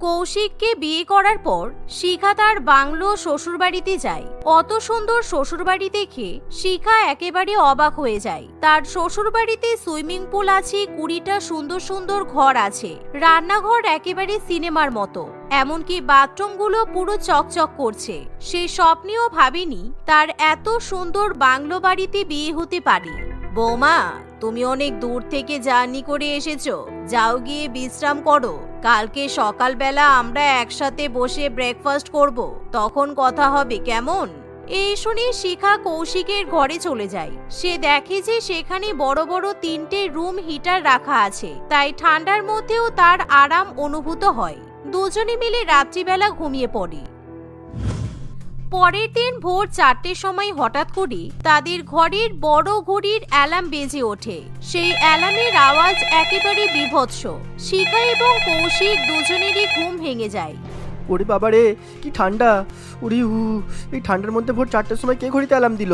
কৌশিককে বিয়ে করার পর শিখা তার বাংলো শ্বশুরবাড়িতে যায়। অত সুন্দর শ্বশুরবাড়ি দেখে শিখা একেবারে অবাক হয়ে যায়। তার শ্বশুরবাড়িতে সুইমিং পুল আছে, কুড়িটা সুন্দর সুন্দর ঘর আছে, রান্নাঘর একেবারে সিনেমার মতো। এমনকি বাথরুমগুলো পুরো চকচক করছে। সে স্বপ্নেও ভাবেনি তার এত সুন্দর বাংলো বাড়িতে বিয়ে হতে পারে। বৌমা, তুমি অনেক দূর থেকে জার্নি করে এসেছ। যাও গিয়ে বিশ্রাম করো। কালকে সকালবেলা আমরা একসাথে বসে ব্রেকফাস্ট করব। তখন কথা হবে, কেমন? এই শুনে শিখা কৌশিকের ঘরে চলে যায়। সে দেখে যে সেখানে বড় বড় তিনটে রুম হিটার রাখা আছে। তাই ঠান্ডার মধ্যেও তার আরাম অনুভূত হয়। দুজনে মিলে রাত্রিবেলা ঘুমিয়ে পড়ে। পরের দিন ভোর চারটের সময় হঠাৎ করে তাদের ঘরের বড় ঘড়ির অ্যালার্ম বেজে ওঠে। সেই অ্যালার্মের আওয়াজ একেবারে বিভৎস। শিখা এবং কৌশিক দুজনেরই ঘুম ভেঙে যায়। ওরে বাবা রে কি ঠান্ডা। উরি হু এই ঠান্ডার মধ্যে ভোর চারটের সময় কে ঘড়িতে অ্যালার্ম দিল?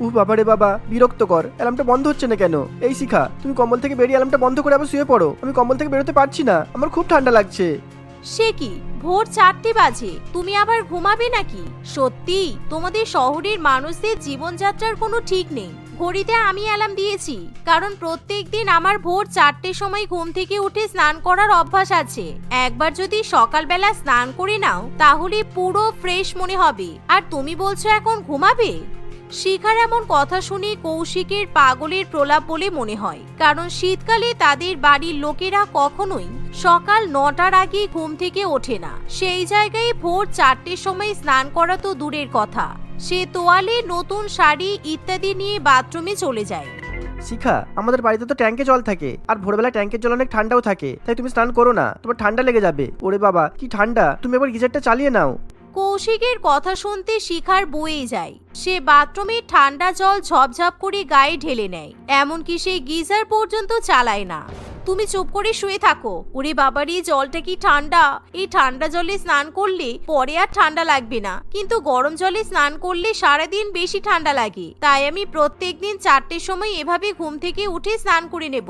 উ বাবা রে বাবা বিরক্তকর। অ্যালার্মটা বন্ধ হচ্ছে না কেন? এই শিখা তুমি কম্বল থেকে বেরিয়ে অ্যালার্মটা বন্ধ করে আবার শুয়ে পড়ো। আমি কম্বল থেকে বেরোতে পারছি না। আমার খুব ঠান্ডা লাগছে। সে কি? ভোর চারটে বাজে। তুমি আবার ঘুমাবে নাকি? সত্যি, তোমাদের শহরের মানুষদের জীবনযাত্রার কোনো ঠিক নেই। ঘড়িতে আমি অ্যালার্ম দিয়েছি, কারণ প্রত্যেক দিন আমার ভোর চারটের সময় ঘুম থেকে উঠে স্নান করার অভ্যাস আছে। একবার যদি সকালবেলা স্নান করে নাও, তাহলে পুরো ফ্রেশ মনে হবে। আর তুমি বলছো এখন ঘুমাবে? শিখার এমন কথা শুনে কৌশিকের পাগলের প্রলাপ বলে মনে হয়। কারণ শীতকালে তাদের বাড়ির লোকেরা কখনোই সকাল নটার আগে ঘুম থেকে ওঠে না। সেই জায়গায় ভোর চারটের সময় স্নান করা তো দূরের কথা। সে তোয়ালে নতুন শাড়ি ইত্যাদি নিয়ে বাথরুমে চলে যায়। শিখা, আমাদের বাড়িতে তো ট্যাঙ্কে জল থাকে, আর ভোরবেলা ট্যাঙ্কের জল অনেক ঠান্ডাও থাকে, তাই তুমি স্নান করো না, তোমার ঠান্ডা লেগে যাবে। ওরে বাবা, কি ঠান্ডা, তুমি এবার গিজারটা চালিয়ে নাও। কৌশিকের কথা শুনতে শিখার বয়ে যায়। সে বাথরুমে ঠান্ডা জল ঝপঝপ করে গায়ে ঢেলে নেয়। এমনকি সে গিজার পর্যন্ত চালায় না। তুমি চুপ করে শুয়ে থাকো। ওরে বাবার, এই জলটা কি ঠান্ডা? এই ঠান্ডা জলে স্নান করলে পরে আর ঠান্ডা লাগবে না। কিন্তু গরম জলে স্নান করলে সারাদিন বেশি ঠান্ডা লাগে। তাই আমি প্রত্যেকদিন চারটের সময় এভাবে ঘুম থেকে উঠে স্নান করে নেব।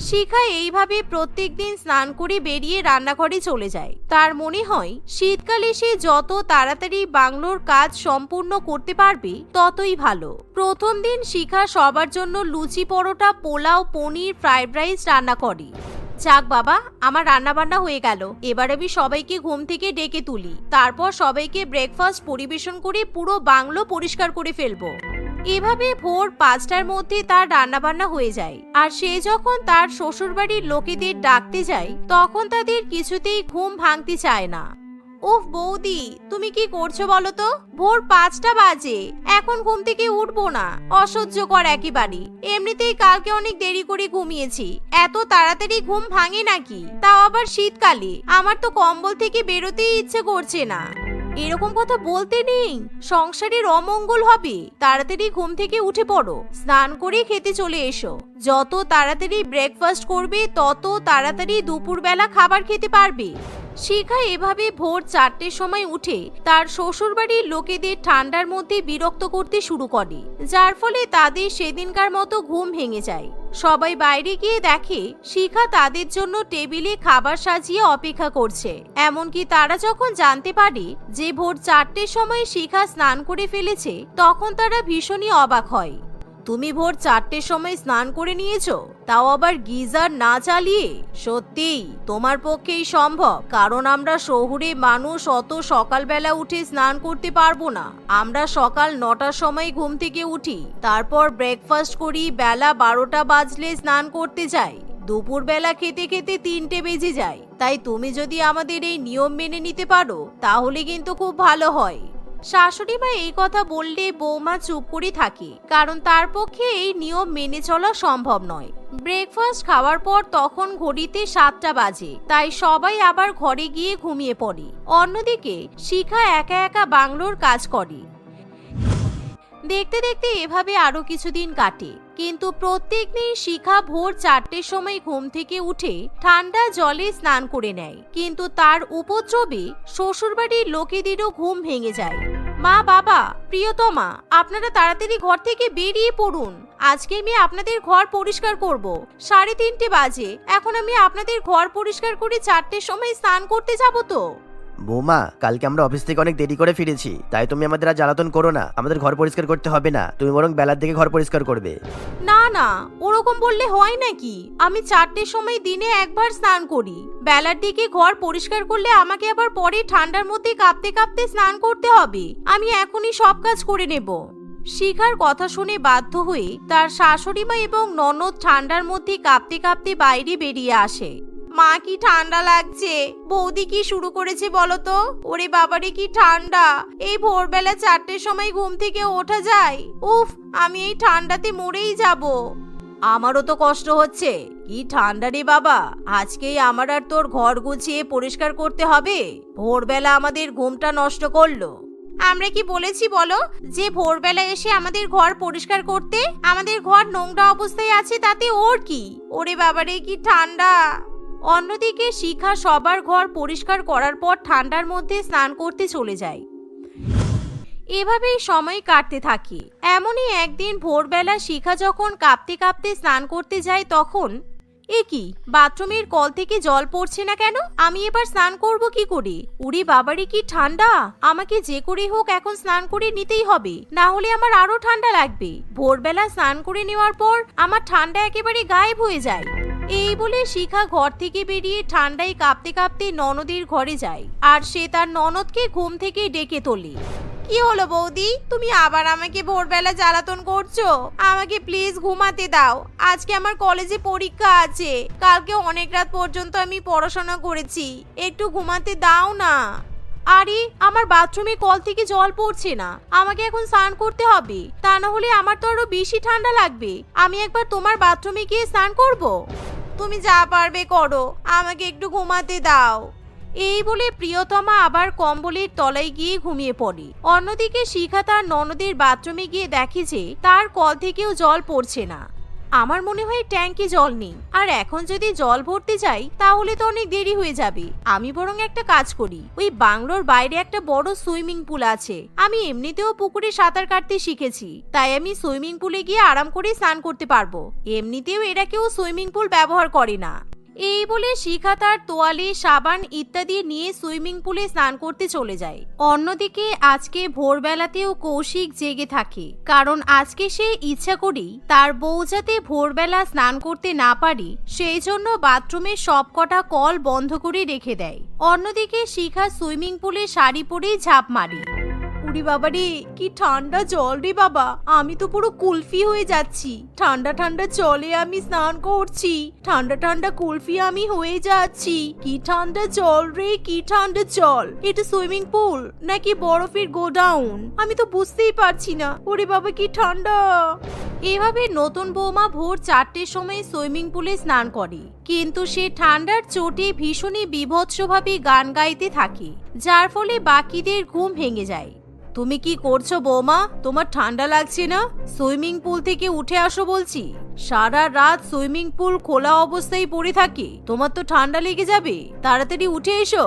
শিখা এইভাবে প্রত্যেক দিন স্নান করে বেরিয়ে রান্নাঘরে চলে যায়। তার মনে হয়, শীতকালে সে যত তাড়াতাড়ি বাংলোর কাজ সম্পূর্ণ করতে পারবে, ততই ভালো। প্রথম দিন শিখা সবার জন্য লুচি পরোটা, পোলাও, পনির, ফ্রাইড রাইস রান্না করে। যাক বাবা, আমার রান্না বান্না হয়ে গেল। এবার আমি সবাইকে ঘুম থেকে ডেকে তুলি। তারপর সবাইকে ব্রেকফাস্ট পরিবেশন করে পুরো বাংলো পরিষ্কার করে ফেলব। এভাবে ভোর পাঁচটার মধ্যে তার রান্নাবান্না হয়ে যায়। আর সে যখন তার শ্বশুরবাড়ির লোকেদের ডাকতে যায়, তখন তাদের কিছুতেই ঘুম ভাঙতে চায় না। উফ বৌদি, তুমি কি করছ বলো তো? ভোর পাঁচটা বাজে, এখন ঘুম থেকে উঠবো না। অসহ্যকর একেবারে। এমনিতেই কালকে অনেক দেরি করে ঘুমিয়েছি। এত তাড়াতাড়ি ঘুম ভাঙে নাকি? তাও আবার শীতকালে। আমার তো কম্বল থেকে বেরোতেই ইচ্ছে করছে না। এরকম কথা বলতে নেই। সংসারের অমঙ্গল হবে। তাড়াতাড়ি ঘুম থেকে উঠে পড়ো। স্নান করে খেতে চলে এসো। যত তাড়াতাড়ি ব্রেকফাস্ট করবে, তত তাড়াতাড়ি দুপুরবেলা খাবার খেতে পারবে। শিখা এভাবে ভোর চারটের সময় উঠে তার শ্বশুরবাড়ির লোকেদের ঠান্ডার মধ্যে বিরক্ত করতে শুরু করে, যার ফলে তাদের সেদিনকার মতো ঘুম ভেঙে যায়। সবাই বাইরে গিয়ে দেখে শিখা তাদের জন্য টেবিলে খাবার সাজিয়ে অপেক্ষা করছে। এমনকি তারা যখন জানতে পারে যে ভোর চারটের সময় শিখা স্নান করে ফেলেছে, তখন তারা ভীষণই অবাক হয়। তুমি ভোর চারটের সময় স্নান করে নিয়েছো? তাও আবার গিজার না চালিয়ে? সত্যিই তোমার পক্ষেই সম্ভব, কারণ আমরা শহুরে মানুষ অত সকালবেলা উঠে স্নান করতে পারব না। আমরা সকাল নটার সময় ঘুম থেকে উঠি, তারপর ব্রেকফাস্ট করি, বেলা বারোটা বাজলে স্নান করতে যাই। দুপুরবেলা খেতে খেতে তিনটে বেজে যায়। তাই তুমি যদি আমাদের এই নিয়ম মেনে নিতে পারো, তাহলে কিন্তু খুব ভালো হয়। শাশুড়ি মা এই কথা বললে বৌমা চুপ করে থাকে, কারণ তার পক্ষে এই নিয়ম মেনে চলা সম্ভব নয়। ব্রেকফাস্ট খাওয়ার পর তখন ঘড়িতে সাতটা বাজে, তাই সবাই আবার ঘরে গিয়ে ঘুমিয়ে পড়ে। অন্যদিকে শিখা একা একা বাংলোর কাজ করে। দেখতে দেখতে এভাবে আরও কিছুদিন কাটে। কিন্তু প্রত্যেক দিন শিখা ভোর চারটের সময় ঘুম থেকে উঠে ঠান্ডা জলে স্নান করে নেয়। কিন্তু তার উপদ্রবে শ্বশুরবাড়ির লোকেদেরও ঘুম ভেঙে যায়। মা, বাবা, প্রিয়তমা, আপনারা তাড়াতাড়ি ঘর থেকে বেরিয়ে পড়ুন। আজকে আমি আপনাদের ঘর পরিষ্কার করব। সাড়ে তিনটে বাজে। এখন আমি আপনাদের ঘর পরিষ্কার করে চারটের সময় স্নান করতে যাব তো? বৌমা, কালকে আমরা অফিস থেকে অনেক দেরি করে ফিরেছি, তাই তুমি আমাদের আর জ্বালাতন করো না, আমাদের ঘর পরিষ্কার করতে হবে না, তুমি বরং বেলার দিকে ঘর পরিষ্কার করবে। না না, ওরকম বললে হয় নাকি? আমি চারটের সময় দিনে একবার স্নান করি, বেলার দিকে ঘর পরিষ্কার করলে আমাকে আবার পরে ঠান্ডার মধ্যে কাঁপতে কাঁপতে স্নান করতে হবে, আমি এখনই সব কাজ করে নেব। শিখার কথা শুনে বাধ্য হয়ে তার শাশুড়ি মা এবং ননদ ঠান্ডার মধ্যে কাঁপতে কাঁপতে বাইরে বেরিয়ে আসে। মা কি ঠান্ডা লাগছে? বৌদি কি শুরু করেছে বলো তো ওরে বাবারে, কি ঠান্ডা। এই ভোরবেলা চারটের সময় ঘুম থেকে ওঠা যায়। উফ, আমি এই ঠান্ডাতে মরেই যাব। আমারও তো কষ্ট হচ্ছে। কি ঠান্ডা রে বাবা। আজকেই আমার আর তোর ঘর গুছিয়ে পরিষ্কার করতে হবে। ভোরবেলা আমাদের ঘুমটা নষ্ট করল। আমরা কি বলেছি বলো? যে ভোরবেলা এসে আমাদের ঘর পরিষ্কার করতে, আমাদের ঘর নোংরা অবস্থায় আছে তাতে ওর কি? ওরে বাবারে, কি ঠান্ডা। অন্যদিকে শিখা সবার ঘর পরিষ্কার করার পর ঠান্ডার মধ্যে স্নান করতে চলে যায়। এভাবেই সময় কাটতে থাকে। এমনই একদিন ভোরবেলা শিখা যখন কাঁপতে কাঁপতে স্নান করতে যায় তখন, এ কি, বাথরুমের কল থেকে জল পড়ছে না কেন? আমি এবার স্নান করব কি করে? উড়ি বাবারে কি ঠান্ডা? আমাকে যে করে হোক এখন স্নান করে নিতেই হবে। না হলে আমার আরও ঠান্ডা লাগবে। ভোরবেলা স্নান করে নেওয়ার পর আমার ঠান্ডা একেবারে গায়েব হয়ে যায়। এই বলে শিখা ঘর থেকে বেরিয়ে ঠান্ডায় কাঁপতে কাঁপতে ননদের ঘরে যায়, আর সে তার ননদকে ঘুম থেকে ডেকে তোলে। কি হলো বৌদি? তুমি আবার আমাকে ভোরবেলা জ্বালাতন করছ? আমাকে প্লিজ ঘুমাতে দাও। আজকে আমার কলেজে পরীক্ষা আছে। কালকে অনেক রাত পর্যন্ত আমি পড়াশোনা করেছি। একটু ঘুমাতে দাও না। আরে, আমার বাথরুমে কল থেকে জল পড়ছে না। আমাকে এখন স্নান করতে হবে। তা না হলে আমার তো আরও বেশি ঠান্ডা লাগবে। আমি একবার তোমার বাথরুমে গিয়ে স্নান করব? তুমি যা পারবে করো, আমাকে একটু ঘুমাতে দাও। এই বলে প্রিয়তমা আবার কম্বলের তলায় গিয়ে ঘুমিয়ে পড়ে। অন্যদিকে শিখা তার ননদের বাথরুমে গিয়ে দেখে যে তার কল থেকেও জল পড়ছে না। আমার মনে হয় ট্যাঙ্কে জল নেই। আর এখন যদি জল ভরতে যাই, তাহলে তো অনেক দেরি হয়ে যাবে। আমি বরং একটা কাজ করি। ওই বাংলোর বাইরে একটা বড় সুইমিং পুল আছে। আমি এমনিতেও পুকুরে সাঁতার কাটতে শিখেছি। তাই আমি সুইমিং পুলে গিয়ে আরাম করে স্নান করতে পারব। এমনিতেও এরা কেউ সুইমিং পুল ব্যবহার করে না। এই বলে শিখা তার তোয়ালে সাবান ইত্যাদি নিয়ে সুইমিং পুলে স্নান করতে চলে যায়। অন্যদিকে আজকে ভোরবেলাতেও কৌশিক জেগে থাকে, কারণ আজকে সে ইচ্ছা করেই তার বউ যাতে ভোরবেলা স্নান করতে না পারে, সেই জন্য বাথরুমের সবকটা কল বন্ধ করে রেখে দেয়। অন্যদিকে শিখা সুইমিং পুলে শাড়ি পরেই ঝাঁপ মারে। উড়ি বাবা রে কি ঠান্ডা জল রে বাবা। আমি তো পুরো কুলফি হয়ে যাচ্ছি। ঠান্ডা ঠান্ডা জলে আমি স্নান করছি। ঠান্ডা ঠান্ডা কুলফি আমি হয়ে যাচ্ছি। কি ঠান্ডা জল রে, কি ঠান্ডা জল। এটা সুইমিং পুল নাকি বরফের গোডাউন? আমি তো বুঝতেই পারছি না। ওরে বাবা, কি ঠান্ডা। এভাবে নতুন বৌমা ভোর চারটের সময় সুইমিং পুলে স্নান করে। কিন্তু সে ঠান্ডার চোটে ভীষণই বিভৎসভাবে গান গাইতে থাকে, যার ফলে বাকিদের ঘুম ভেঙে যায়। তুমি কি করছ বৌমা? তোমার ঠান্ডা লাগছে না? সুইমিং পুল থেকে উঠে আসো বলছি। সারা রাত সুইমিং পুল খোলা অবস্থায় পড়ে থাকে। তোমার তো ঠান্ডা লেগে যাবে। তাড়াতাড়ি উঠে এসো।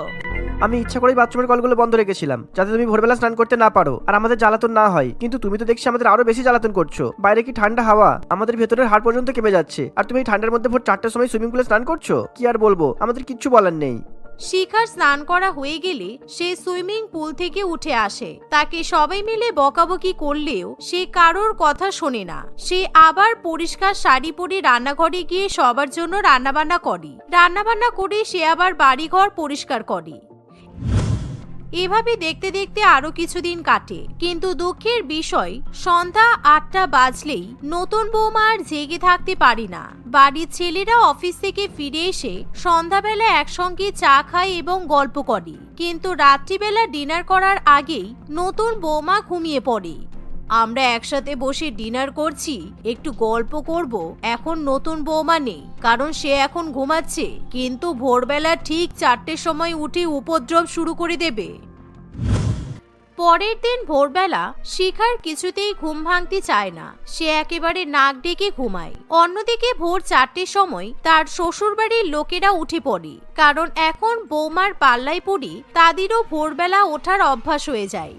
আমি ইচ্ছা করেই বাথরুমের কলগুলো বন্ধ রেখেছিলাম, যাতে তুমি ভোরবেলা স্নান করতে না পারো। আর আমাদের জ্বালাতন না হয়, কিন্তু তুমি তো দেখছি আমাদের আরও বেশি জ্বালাতন করছ। বাইরে কি ঠান্ডা হাওয়া? আমাদের ভেতরের হাড় পর্যন্ত কেঁপে যাচ্ছে। আর তুমি ঠান্ডার মধ্যে ভোর চারটার সময় সুইমিং পুলে স্নান করছ? কি আর বলব? আমাদের কিচ্ছু বলার নেই। শিখার স্নান করা হয়ে গেলে সে সুইমিং পুল থেকে উঠে আসে। তাকে সবাই মিলে বকাবকি করলেও সে কারোর কথা শোনে না। সে আবার পরিষ্কার শাড়ি পরে রান্নাঘরে গিয়ে সবার জন্য রান্নাবান্না করে। রান্নাবান্না করে সে আবার বাড়িঘর পরিষ্কার করে। এভাবে দেখতে দেখতে আরও কিছুদিন কাটে। কিন্তু দুঃখের বিষয়, সন্ধ্যা আটটা বাজলেই নতুন বৌমা আর জেগে থাকতে পারি না। বাড়ির ছেলেরা অফিস থেকে ফিরে এসে সন্ধ্যাবেলা একসঙ্গে চা খায় এবং গল্প করে। কিন্তু রাত্রিবেলা ডিনার করার আগেই নতুন বৌমা ঘুমিয়ে পড়ে। আমরা একসাথে বসে ডিনার করছি, একটু গল্প করব। এখন নতুন বৌমা নেই, কারণ সে এখন ঘুমাচ্ছে। কিন্তু ভোরবেলা ঠিক চারটের সময় উঠে উপদ্রব শুরু করে দেবে। পরের দিন ভোরবেলা শিখার কিছুতেই ঘুম ভাঙতে চায় না। সে একেবারে নাক ডেকে ঘুমায়। অন্যদিকে ভোর চারটের সময় তার শ্বশুরবাড়ির লোকেরা উঠে পড়ে, কারণ এখন বৌমার পাল্লায় পড়ি তাদেরও ভোরবেলা ওঠার অভ্যাস হয়ে যায়।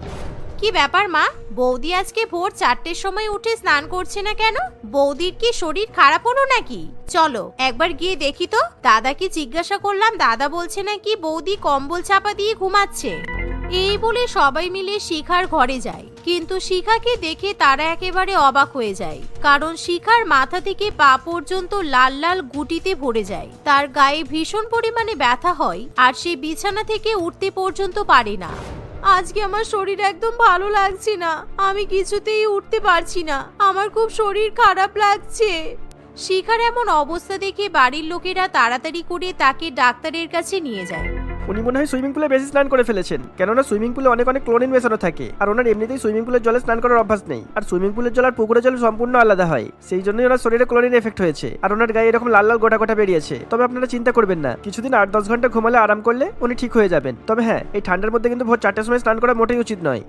কি ব্যাপার মা? বৌদি আজকে ভোর চারটের সময় উঠে স্নান করছে না কেন? বৌদির কি শরীর খারাপ হলো নাকি? চলো, একবার গিয়ে দেখি তো। দাদাকে জিজ্ঞাসা করলাম, দাদা বলছে নাকি বৌদি কম্বল চাপা দিয়ে ঘুমাচ্ছে। এই বলে সবাই মিলে শিখার ঘরে যায়। কিন্তু শিখাকে দেখে তারা একেবারে অবাক হয়ে যায়। কারণ শিখার মাথা থেকে পা পর্যন্ত লাল লাল গুটিতে ভরে যায়। তার গায়ে ভীষণ পরিমাণে ব্যথা হয় আর সে বিছানা থেকে উঠতে পর্যন্ত পারে না। আজকে আমার শরীর একদম ভালো লাগছে না। আমি কিছুতেই উঠতে পারছি না। আমার খুব শরীর খারাপ লাগছে। শিখার এমন অবস্থা দেখে বাড়ির লোকেরা তাড়াতাড়ি করে তাকে ডাক্তারের কাছে নিয়ে যায়। উনি মনে হয় সুইমিং পুলে বেশি স্নান করে ফেলেছেন। কেননা সুইমিং পুলে অনেক অনেক ক্লোরিন মেশানো থাকে। আর ওনার এমনিতেই সুইমিং পুলের জলে স্নান করার অভ্যাস নেই। আর সুইমিং পুলের জল আর পুকুরের জল সম্পূর্ণ আলাদা হয়। সেই জন্যই ওনার শরীরে ক্লোরিন এফেক্ট হয়েছে। আর ওনার গায়ে এরকম লাল লাল গোটা গোটা বেরিয়েছে। তবে আপনারা চিন্তা করবেন না। কিছুদিন আট দশ ঘণ্টা ঘুমালে আরাম করলে উনি ঠিক হয়ে যাবেন। তবে হ্যাঁ এই ঠান্ডার মধ্যে কিন্তু ভোর চারটার সময় স্নান করা মোটেই উচিত নয়।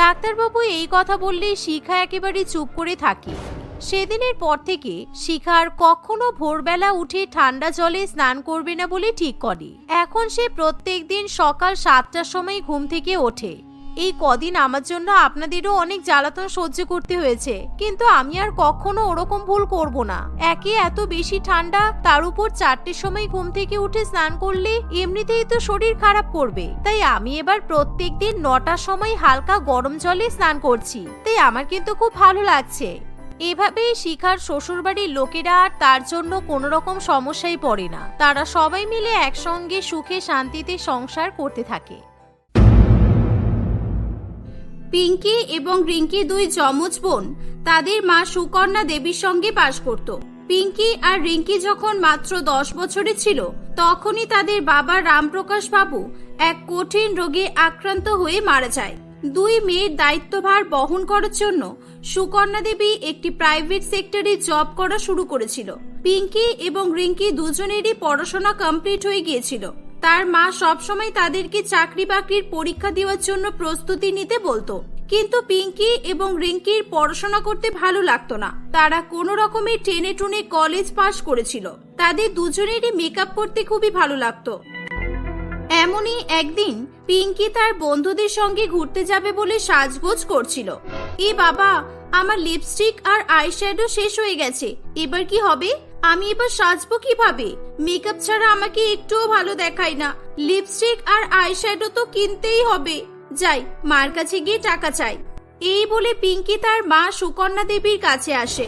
ডাক্তারবাবু, এই কথা বললে শিখা একেবারে চুপ করে থাকে। সেদিনের পর থেকে শিখার কখনো ভোরবেলা উঠে ঠান্ডা জলে স্নান করবে না বলে ঠিক করে এখন সে প্রত্যেক দিন সকাল সাতটার সময় ঘুম থেকে ওঠে। এই কদিন আমার জন্য আপনাদেরও অনেক জ্বালাতন সহ্য করতে হয়েছে। কিন্তু আমি আর কখনো ওরকম ভুল করব না। একে এত বেশি ঠান্ডা, তার উপর চারটের সময় ঘুম থেকে উঠে স্নান করলে এমনিতেই তো শরীর খারাপ করবে। তাই আমি এবার প্রত্যেক দিন নটার সময় হালকা গরম জলে স্নান করছি। তাই আমার কিন্তু খুব ভালো লাগছে। এভাবেই শিখার শ্বশুরবাড়ির লোকেরা আর তার জন্য কোনো রকম সমস্যায় পড়ে না। তারা সবাই মিলে একসঙ্গে সুখে শান্তিতে সংসার করতে থাকে। পিঙ্কি এবং রিঙ্কি দুই যমজ বোন, তাদের মা সুকন্যা দেবীর সঙ্গে বাস করত। পিঙ্কি আর রিঙ্কি যখন মাত্র দশ বছরে ছিল, তখনই তাদের বাবা রামপ্রকাশ বাবু এক কঠিন রোগে আক্রান্ত হয়ে মারা যায়। দুই মেয়ের দায়িত্বভার বহন করার জন্য সুকন্যা দেবী একটি প্রাইভেট সেক্টরে জব করা শুরু করেছিল। পিঙ্কি এবং রিঙ্কি দুজনেরই পড়াশোনা কমপ্লিট হয়ে গিয়েছিল। তার মা সবসময় তাদেরকে চাকরি বাকরির পরীক্ষা দেওয়ার জন্য প্রস্তুতি নিতে বলতো। কিন্তু পিঙ্কি এবং রিঙ্কির পড়াশোনা করতে ভালো লাগতো না। তারা কোনো রকমের টেনে টুনে কলেজ পাশ করেছিল। তাদের দুজনেরই মেকআপ করতে খুবই ভালো লাগতো। এমনই একদিন পিঙ্কি তার বন্ধুদের সঙ্গে ঘুরতে যাবে বলে সাজগোজ করছিল। এ বাবা, আমার লিপস্টিক আর আইশ্যাডো শেষ হয়ে গেছে। এবার কি হবে? আমি এবার সাজবো কীভাবে? মেকআপ ছাড়া আমাকে একটুও ভালো দেখায় না। লিপস্টিক আর আইশ্যাডো তো কিনতেই হবে। যাই, মার কাছে গিয়ে টাকা চাই। এই বলে পিঙ্কি তার মা সুকন্যা দেবীর কাছে আসে।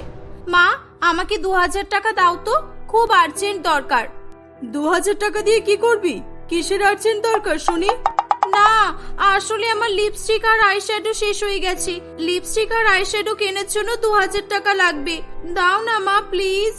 মা, আমাকে দু হাজার টাকা দাও তো। খুব আর্জেন্ট দরকার। দু হাজার টাকা দিয়ে কি করবি? কিসের আর্জেন্ট দরকার, শুনি? না, আসলে আমার লিপস্টিক আর আইশ্যাডো শেষ হয়ে গেছে। লিপস্টিক আর আইশ্যাডো কেনার জন্য দু হাজার টাকা লাগবে। দাও না মা প্লিজ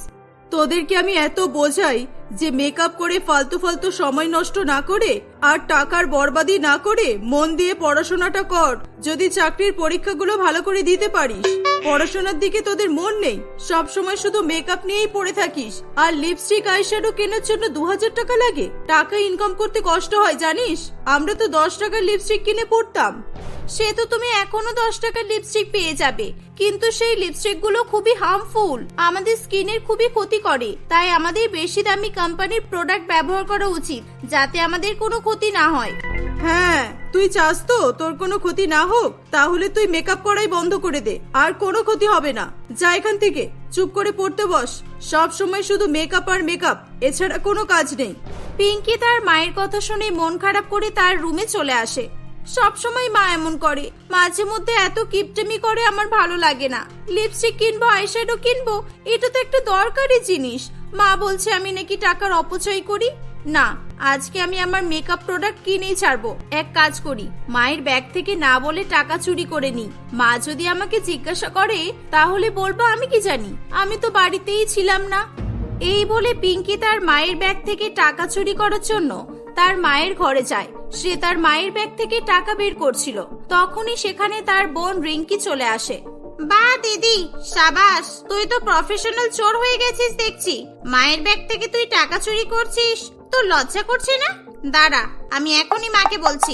তোদেরকে আমি এত বোঝাই যে মেকআপ করে ফালতু ফালতু সময় নষ্ট না করে আর টাকার বরবাদি না করে মন দিয়ে পড়াশোনাটা কর। যদি চাকরির পরীক্ষাগুলো ভালো করে দিতে পারিস। পড়াশোনার দিকে তোদের মন নেই। সব সময় শুধু মেকআপ নিয়েই পড়ে থাকিস। আর লিপস্টিক আইশ্যাডো কেনার জন্য দু হাজার টাকা লাগে। টাকা ইনকাম করতে কষ্ট হয়, জানিস? আমরা তো দশ টাকার লিপস্টিক কিনে পড়তাম। সে তো তুমি এখনও দশ টাকার লিপস্টিক পেয়ে যাবে। কিন্তু সেই লিপস্টিকগুলো খুবই হার্মফুল আমাদের স্কিনের খুবই ক্ষতি করে। তাই আমাদের বেশি দামি কোম্পানির প্রোডাক্ট ব্যবহার করা উচিত। যাতে আমাদের কোনো ক্ষতি না হয়। হ্যাঁ তুই চাস তো তোর কোনো ক্ষতি না হোক তাহলে তুই মেকআপ করাই বন্ধ করে দে আর কোনো ক্ষতি হবে না। যা এখান থেকে চুপ করে পড়তে বস। সব সময় শুধু মেকআপ আর মেকআপ এছাড়া কোনো কাজ নেই। পিঙ্কি তার মায়ের কথা শুনে মন খারাপ করে তার রুমে চলে আসে। সব সময় মা এমন করে মাঝে মধ্যে এত কিপটেমি করে আমার ভালো লাগে না। লিপস্টিক কিনবো আইশ্যাডো কিনবো এটা তো একটা দরকারি জিনিস। মা বলছে আমি নাকি টাকার অপচয় করি? না, আজকে আমি আমার মেকআপ প্রোডাক্ট কিনেই ছাড়বো। এক কাজ করি, মায়ের ব্যাগ থেকে না বলে টাকা চুরি করে নি মা যদি আমাকে জিজ্ঞাসা করে, তাহলে বলব আমি কি জানি? আমি তো বাড়িতেই ছিলাম না। এই বলে পিঙ্কি তার মায়ের ব্যাগ থেকে টাকা চুরি করার জন্য তার মায়ের ঘরে যায়। সে তার মায়ের ব্যাগ থেকে টাকা বের করছিল। তখনই সেখানে তার বোন রিঙ্কি চলে আসে। বা, দিদি, সাবাস, তুই তো প্রফেশনাল চোর হয়ে গেছিস দেখছি। মায়ের ব্যাগ থেকে তুই টাকা চুরি করছিস? তোর লজ্জা করছে না? দাঁড়া আমি এখনই মাকে বলছি।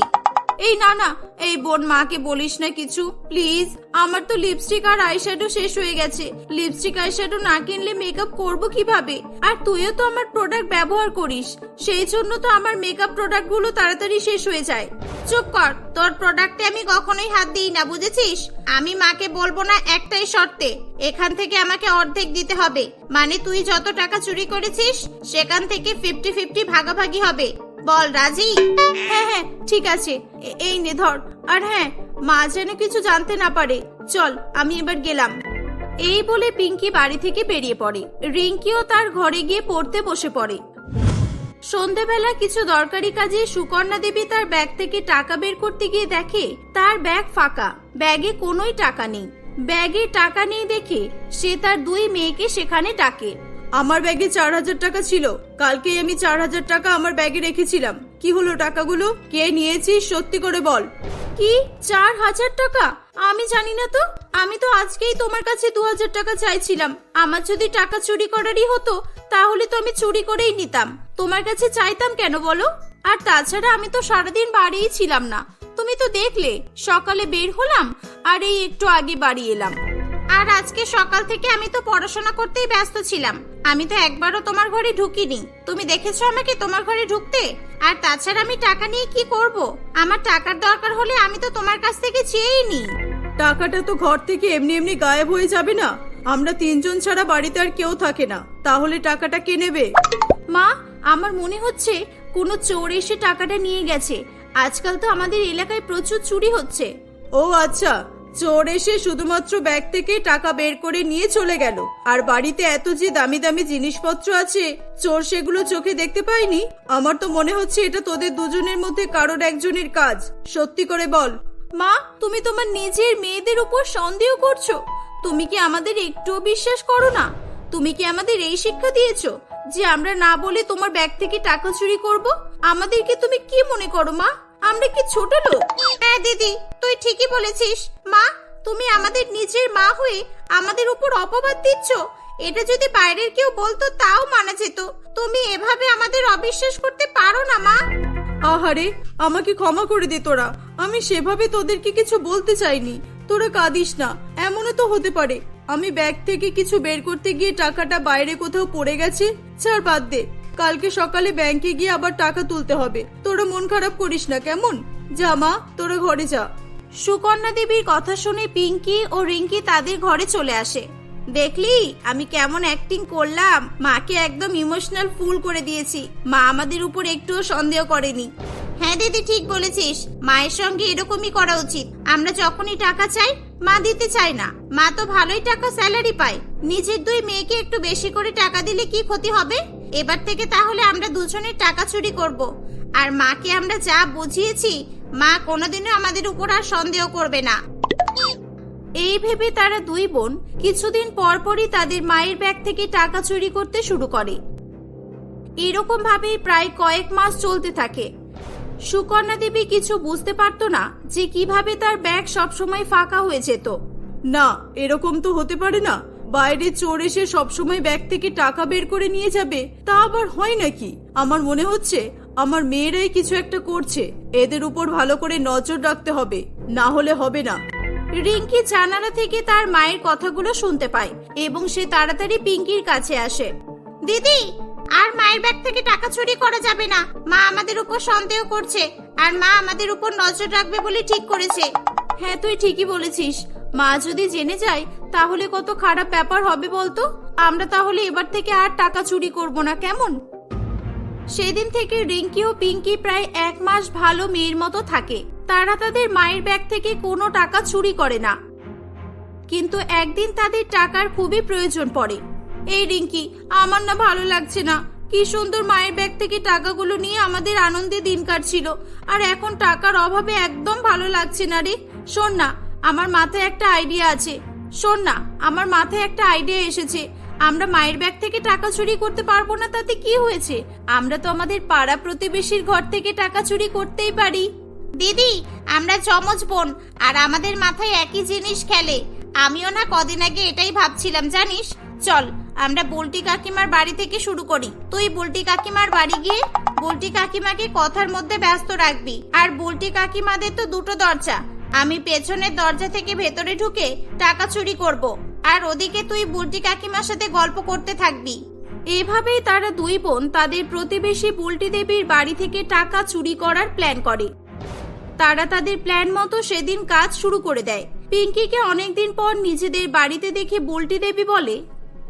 এই না না, এই বোন মাকে বলিস না কিছু প্লিজ আমার তো লিপস্টিক আর আইশ্যাডো শেষ হয়ে গেছে। লিপস্টিক আইশ্যাডো না কিনলে মেকআপ করব কীভাবে? আর তুইও তো আমার প্রোডাক্ট ব্যবহার করিস। সেই জন্য তো আমার মেকআপ প্রোডাক্টগুলো তাড়াতাড়ি শেষ হয়ে যায়। চুপ কর, তোর প্রোডাক্টে আমি কখনোই হাত দিই না, বুঝেছিস? আমি মাকে বলব না একটাই শর্তে, এখান থেকে আমাকে অর্ধেক দিতে হবে। মানে তুই যত টাকা চুরি করেছিস, সেখান থেকে ফিফটি ফিফটি ভাগাভাগি হবে। বল, রাজি? হ্যাঁ হ্যাঁ ঠিক আছে। এই নে, ধর। আর হ্যাঁ মা যেন কিছু জানতে না পারে। চল, আমি এবার গেলাম। এই বলে পিঙ্কি বাড়ি থেকে বেরিয়ে পড়ে। রিঙ্কিও তার ঘরে গিয়ে পড়তে বসে পড়ে। সন্ধেবেলা কিছু দরকারি কাজে সুকন্যা দেবী তার ব্যাগ থেকে টাকা বের করতে গিয়ে দেখে তার ব্যাগ ফাঁকা। ব্যাগে কোনোই টাকা নেই। ব্যাগে টাকা নেই দেখে সে তার দুই মেয়েকে সেখানে ডাকে। আমার ব্যাগে চার হাজার টাকা ছিল। কালকে আমি চার হাজার টাকা আমার ব্যাগে রেখেছিলাম। কি হলো টাকাগুলো? কে নিয়েছিস? সত্যি করে বল। কি? চার হাজার টাকা? আমি জানি না তো। আমি তো আজকেই তোমার কাছে দু হাজার টাকা চাইছিলাম। আমার যদি টাকা চুরি করারই হতো, তাহলে তো আমি চুরি করেই নিতাম। তোমার কাছে চাইতাম কেন বলো? আর তাছাড়া আমি তো সারাদিন বাড়িই ছিলাম না। তুমি তো দেখলে, সকালে বের হলাম আর এই একটু আগে বাড়ি এলাম। আর আজকে সকাল থেকে আমি তো পড়াশোনা করতেই ব্যস্ত ছিলাম। আমি তো একবারও তোমার ঘরে ঢুকিনি। তুমি দেখেছ আমাকে তোমার ঘরে ঢুকতে? আর তাছাড়া আমি টাকা নিয়ে কি করব? আমার টাকার দরকার হলে আমি তো তোমার কাছ থেকে চেয়েই নি টাকাটা তো ঘর থেকে এমনি এমনি গায়েব হয়ে যাবে না। আমরা তিনজন ছাড়া বাড়িতে আর কেউ থাকে না। তাহলে টাকাটা কে নেবে? মা আমার মনে হচ্ছে কোনো চোর এসে টাকাটা নিয়ে গেছে। আজকাল তো আমাদের এলাকায় প্রচুর চুরি হচ্ছে। ও আচ্ছা। চোর এসে শুধুমাত্র ব্যাগ থেকে টাকা বের করে নিয়ে চলে গেল। আর বাড়িতে এত যে দামি দামি জিনিসপত্র আছে, চোর সেগুলো চোখে দেখতে পায়নি আমার তো মনে হচ্ছে এটা তোদের দুজনের মধ্যে কারোর একজনের কাজ। সত্যি করে বল। মা, তুমি তোমার নিজের মেয়েদের উপর সন্দেহ করছ? তুমি কি আমাদের একটুও বিশ্বাস করো না? তুমি কি আমাদের এই শিক্ষা দিয়েছ যে আমরা না বলে তোমার ব্যাগ থেকে টাকা চুরি করব? আমাদেরকে তুমি কি মনে করো, মা? আমরা কি ছোট লোক? হ্যাঁ দিদি তুই ঠিকই বলেছিস। মা তুমি আমাদের নিজের মা হয়ে আমাদের উপর অপবাদ দিচ্ছ? এটা যদি বাইরের কেউ বলতো তাও মানা যেত। তুমি এভাবে আমাদের অবিশ্বাস করতে পারো না মা। আহারে আমাকে ক্ষমা করে দে তোরা। আমি সেভাবে তোদেরকে কিছু বলতে চাইনি। তোরা কাঁদিস না। এমনও তো হতে পারে। আমি ব্যাগ থেকে কিছু বের করতে গিয়ে টাকাটা বাইরে কোথাও পড়ে গেছে। ছাড় বাদ দে। কালকে সকালে ব্যাংকে গিয়ে আবার টাকা তুলতে হবে। তোরা মন খারাপ করিস না, কেমন? যা, মা, তোরা ঘরে যা। সুকন্যা দেবীর কথা শুনে পিঙ্কি ও রিঙ্কি তাদের ঘরে চলে আসে। দেখলি, আমি কেমন অ্যাক্টিং করলাম। মাকে একদম ইমোশনাল ফুল করে দিয়েছি। মা আমাদের উপর একটুও সন্দেহ করেনি। হ্যাঁ দিদি, ঠিক বলেছিস। মায়ের সঙ্গে এরকমই করা উচিত। আমরা যখনই টাকা চাই, মা দিতে চায় না। মা তো ভালোই টাকা স্যালারি পায়। নিজের দুই মেয়েকে একটু বেশি করে টাকা দিলে কি ক্ষতি হবে? এবার থেকে তাহলে আমরা দুজনের টাকা চুরি করব। আর মাকে আমরা যা বুঝিয়েছি, মা কোনোদিনও আমাদের উপর আর সন্দেহ করবে না। এই ভেবে তারা দুই বোন কিছুদিন পরপরই তাদের মায়ের ব্যাগ থেকে টাকা চুরি করতে শুরু করে। এরকম ভাবেই প্রায় কয়েক মাস চলতে থাকে। সুকন্যা দেবী কিছু বুঝতে পারতো না যে কীভাবে তার ব্যাগ সবসময় ফাঁকা হয়ে যেত। না, এরকম তো হতে পারে না। বাইরে চোর এসে সবসময় ব্যাগ থেকে টাকা বের করে নিয়ে যাবে, তা আবার হয় নাকি? আমার মনে হচ্ছে আমার মেয়েরাই কিছু একটা করছে। এদের উপর ভালো করে নজর রাখতে হবে, না হলে হবে না। রিঙ্কি জানালা থেকে তার মায়ের কথাগুলো শুনতে পায় এবং সে তাড়াতাড়ি পিঙ্কির কাছে আসে। দিদি, আর মায়ের ব্যাগ থেকে টাকা চুরি করা যাবে না। মা আমাদের উপর সন্দেহ করছে, আর মা আমাদের উপর নজর রাখবে বলে ঠিক করেছে। হ্যাঁ তুই ঠিকই বলেছিস। মা যদি জেনে যায়, তাহলে কত খারাপ ব্যাপার হবে বলতো? আমরা তাহলে এবার থেকে আর টাকা চুরি করব না, কেমন? সেদিন থেকে রিঙ্কি ও পিঙ্কি প্রায় এক মাস ভালো মেয়ের মতো থাকে। তারা তাদের মায়ের ব্যাগ থেকে কোনো টাকা চুরি করে না। কিন্তু একদিন তাদের টাকার খুবই প্রয়োজন পড়ে। এই রিঙ্কি, আমার না ভালো লাগছে না। কি সুন্দর মায়ের ব্যাগ থেকে টাকাগুলো নিয়ে আমাদের আনন্দে দিন কাটছিল। আর এখন টাকার অভাবে একদম ভালো লাগছে না রে। শোন না আমার মাথায় একটা আইডিয়া আছে। শোন না, আমার মাথায় একটা আইডিয়া এসেছে। আমরা মায়ের ব্যাগ থেকে টাকা চুরি করতে পারব না, তাতে কি হয়েছে? আমরা তো আমাদের পাড়া প্রতিবেশীর ঘর থেকে টাকা চুরি করতেই পারি। দিদি, আমরা চমচ বোন, আর আমাদের মাথায় একই জিনিস খেলে। আমিও না কদিন আগে এটাই ভাবছিলাম, জানিস? চল, আমরা বুলটি কাকিমার বাড়ি থেকে শুরু করি। তুই বুলটি কাকিমার বাড়ি গিয়ে বুলটি কাকিমাকে কথার মধ্যে ব্যস্ত রাখবি। আর বুলটি কাকিমাদের তো দুটো দরজা। আমি পেছনের দরজা থেকে ভেতরে ঢুকে টাকা চুরি করব। আর ওদিকে তুই বুলটি কাকিমার সাথে গল্প করতে থাকবি। এভাবেই তারা দুই বোন তাদের প্রতিবেশী বুলটি দেবীর বাড়ি থেকে টাকা চুরি করার প্ল্যান করে। তারা তাদের প্ল্যান মতো সেদিন কাজ শুরু করে দেয়। পিঙ্কিকে অনেকদিন পর নিজেদের বাড়িতে দেখে বুলটি দেবী বলে,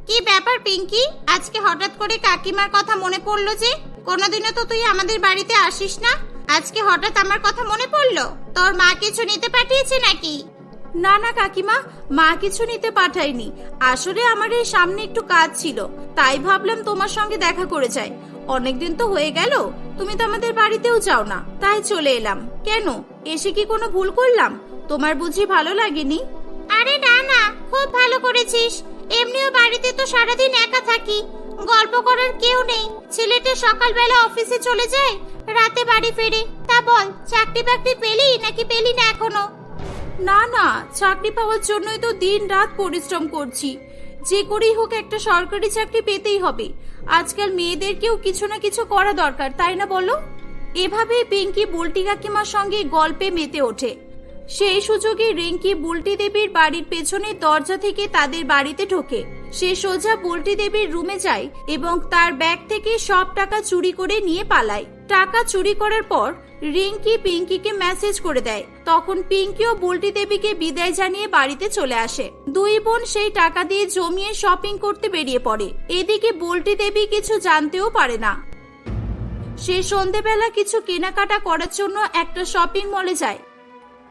কি ব্যাপার পিঙ্কি? আজকে হঠাৎ করে কাকিমার কথা মনে পড়ল যে, কোনোদিনও তো তুই আমাদের বাড়িতে আসিস না? আজকে হঠাৎ আমার কথা মনে পড়ল? তোর মা কিছু নিতে পাঠিয়েছে নাকি? না না কাকিমা মা কিছু নিতে পাঠায়নি। আসলে আমার এই সামনে একটু কাজ ছিল তাই ভাবলাম তোমার সঙ্গে দেখা করে যাই। অনেকদিন তো হয়ে গেল তুমি তো আমাদের বাড়িতেও যাও না তাই চলে এলাম। কেন? এসে কি কোনো ভুল করলাম? তোমার বুঝি ভালো লাগেনি? আরে না না খুব ভালো করেছিস। এমনিও বাড়িতে তো সারাদিন একা থাকি। গল্প করার কেউ নেই। ছেলেটা সকালবেলা অফিসে চলে যায়, রাতে বাড়ি ফেরে। তা বল, চাকরি বাকরি পেলি নাকি পেলি না এখনও? না না, চাকরি পাওয়ার জন্যই তো দিন রাত পরিশ্রম করছি। যে করেই হোক একটা সরকারি চাকরি পেতেই হবে। আজকাল মেয়েদেরকেও কিছু না কিছু করা দরকার, তাই না বলো? এভাবে পিঙ্কি বুলটি কাকিমার সঙ্গে গল্পে মেতে ওঠে। সেই সুযোগে রিঙ্কি বুলটি দেবীর বাড়ির পেছনের দরজা থেকে তাদের বাড়িতে ঢোকে। সে সোজা বুলটি দেবীর রুমে যায় এবং তার ব্যাগ থেকে সব টাকা চুরি করে নিয়ে পালায়। টাকা চুরি করার পর রিঙ্কি পিঙ্কিকে মেসেজ করে দেয়। তখন পিঙ্কিও বুলটি দেবীকে বিদায় জানিয়ে বাড়িতে চলে আসে। দুই বোন সেই টাকা দিয়ে জমিয়ে শপিং করতে বেরিয়ে পড়ে। এদিকে বুলটি দেবী কিছু জানতেও পারে না। সে সন্ধেবেলা কিছু কেনাকাটা করার জন্য একটা শপিং মলে যায়।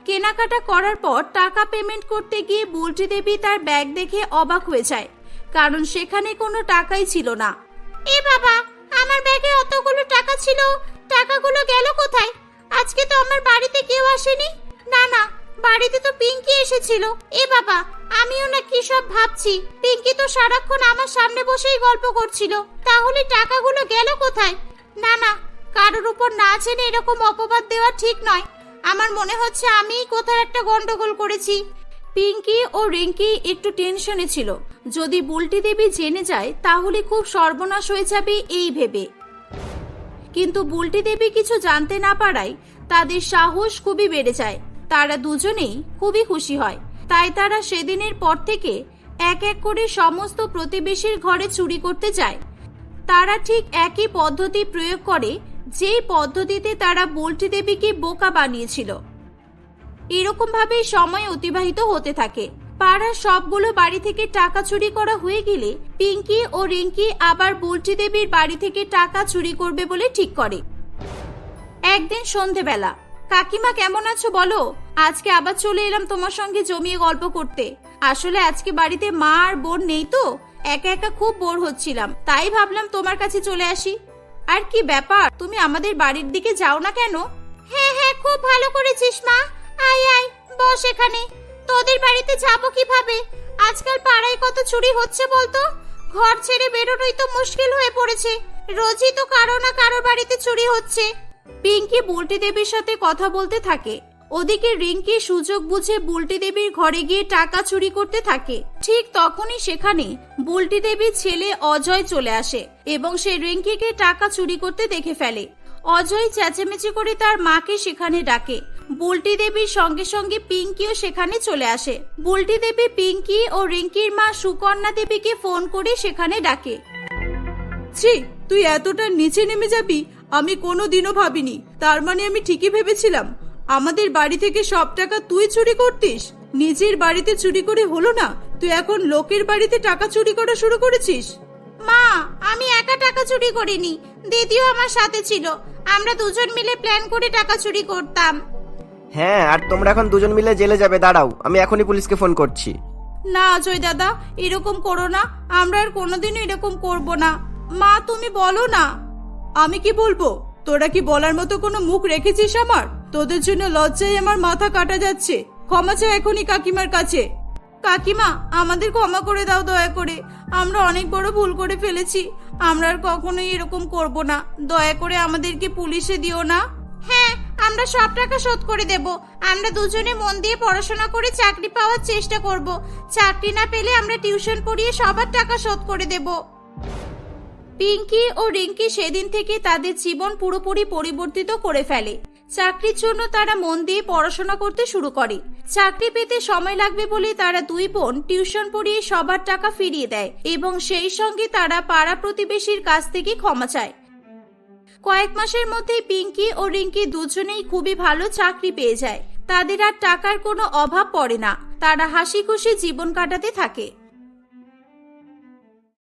কেনাকাটা করার পর টাকা পেমেন্ট করতে গিয়ে বুলটি দেবী তার ব্যাগ দেখে অবাক হয়ে যায়, কারণ সেখানে কোনো টাকাই ছিল না। এ বাবা, আমার ব্যাগে অতগুলো টাকা ছিল, টাকাগুলো গেল কোথায়? আজকে তো আমার বাড়িতে কেউ আসেনি। না না, বাড়িতে তো পিঙ্কি এসেছিল। এ বাবা, আমিও না কি সব ভাবছি, পিঙ্কি তো সারাক্ষণ আমার সামনে বসেই গল্প করছিল, তাহলে টাকাগুলো গেল কোথায়? না না, কারোর উপর না জেনে এরকম অপবাদ দেওয়া ঠিক নয়। আমার মনে হচ্ছে আমিই কোথাও একটা গন্ডগোল করেছি। পিঙ্কি ও রিঙ্কি একটু টেনশনে ছিল। যদি বুলটি দেবী জেনে যায়, তাহলে খুব সর্বনাশ হয়ে যাবে এই ভেবে। কিন্তু বুলটি দেবী কিছু জানতে না পারায় তাদের সাহস খুবই বেড়ে যায়। তারা দুজনেই খুবই খুশি হয়। তাই তারা সেদিনের পর থেকে এক এক করে সমস্ত প্রতিবেশীর ঘরে চুরি করতে যায়। তারা ঠিক একই পদ্ধতি প্রয়োগ করে যেই পদ্ধতিতে তারা বুলটি দেবীকে বোকা বানিয়েছিল। এরকম ভাবেই সময় অতিবাহিত হতে থাকে। পাড়ার সবগুলো বাড়ি থেকে টাকা চুরি করা হয়ে গেলে পিঙ্কি ও রিঙ্কি আবার বুলটি দেবীর বাড়ি থেকে টাকা চুরি করবে বলে ঠিক করে। একদিন সন্ধেবেলা, কাকিমা কেমন আছো বলো? আজকে আবার চলে এলাম তোমার সঙ্গে জমিয়ে গল্প করতে। আসলে আজকে বাড়িতে মা আর বোন নেই তো? একা একা খুব বোর হচ্ছিলাম। তাই ভাবলাম তোমার কাছে চলে আসি। আর কি ব্যাপার? তুমি আমাদের বাড়ির দিকে যাও না কেন? হ্যাঁ হ্যাঁ খুব ভালো করেছিস মা। আয় আয় বস এখানে। তোদের বাড়িতে যাব কীভাবে? আজকাল পাড়ায় কত চুরি হচ্ছে বলতো? ঘর ছেড়ে বেরোনোই তো মুশকিল হয়ে পড়েছে। রোজই তো কারও না কারও বাড়িতে চুরি হচ্ছে। পিঙ্কি বুলটি দেবীর সাথে কথা বলতে থাকে। ওদিকে রিঙ্কি সুযোগ বুঝে বুলটি দেবীর ঘরে গিয়ে টাকা চুরি করতে থাকে। ঠিক তখনই সেখানে বুলটি দেবীর ছেলে অজয় চলে আসে এবং সে রিঙ্কিকে টাকা চুরি করতে দেখে ফেলে। অজয় চেঁচেমেচি করে তার মাকে সেখানে ডাকে। বুলটি দেবীর সঙ্গে সঙ্গে পিঙ্কিও সেখানে চলে আসে। বুলটি দেবী পিঙ্কি ও রিঙ্কির মা সুকন্যা দেবীকে ফোন করে সেখানে ডাকে। ছি, তুই এতটা নিচে নেমে যাবি, আমি কোনো দিনও ভাবিনি। তার মানে আমি ঠিকই ভেবেছিলাম। আমাদের বাড়ি থেকে সব টাকা তুই চুরি করতিস? নিজের বাড়িতে চুরি করে হলো না? তুই এখন লোকের বাড়িতে টাকা চুরি করা শুরু করেছিস? মা আমি একা টাকা চুরি করিনি। দিদিও আমার সাথে ছিল। আমরা দুজন মিলে প্ল্যান করে টাকা চুরি করতাম। হ্যাঁ আর তোমরা এখন দুজন মিলে জেলে যাবে দাঁড়াও আমি এখনই পুলিশকে ফোন করছি। না অজয় দাদা এরকম করো না। আমরা আর কোনোদিনও এরকম করব না। মা তুমি বলো না। আমি কি বলব? তোরা কি বলার মতো কোনো মুখ রেখেছিস আমার? তোদের জন্য লজ্জায় আমার মাথা কাটা যাচ্ছে। ক্ষমা চাই এখনই কাকিমার কাছে। কাকিমা, আমাদের ক্ষমা করে দাও দয়া করে। আমরা অনেক বড় ভুল করে ফেলেছি। আমরা আর কখনোই এরকম করব না। দয়া করে আমাদেরকে পুলিশে দিও না। হ্যাঁ আমরা সব টাকা শোধ করে দেব। আমরা দুজনে মন দিয়ে পড়াশোনা করে চাকরি পাওয়ার চেষ্টা করব। চাকরি না পেলে আমরা টিউশন পড়িয়ে সবার টাকা শোধ করে দেব। পিঙ্কি ও রিঙ্কি সেদিন থেকে তাদের জীবন পুরোপুরি পরিবর্তিত করে ফেলে। চাকরির জন্য তারা মন দিয়ে পড়াশোনা করতে শুরু করে। চাকরি পেতে সময় লাগবে বলে তারা দুই বোন টিউশন পড়িয়ে সবার টাকা ফিরিয়ে দেয় এবং সেই সঙ্গে তারা পাড়া প্রতিবেশীর কাছ থেকে ক্ষমা চায়। কয়েক মাসের মধ্যেই পিঙ্কি ও রিঙ্কি দুজনেই খুবই ভালো চাকরি পেয়ে যায়। তাদের আর টাকার কোনো অভাব পড়ে না। তারা হাসি খুশি জীবন কাটাতে থাকে।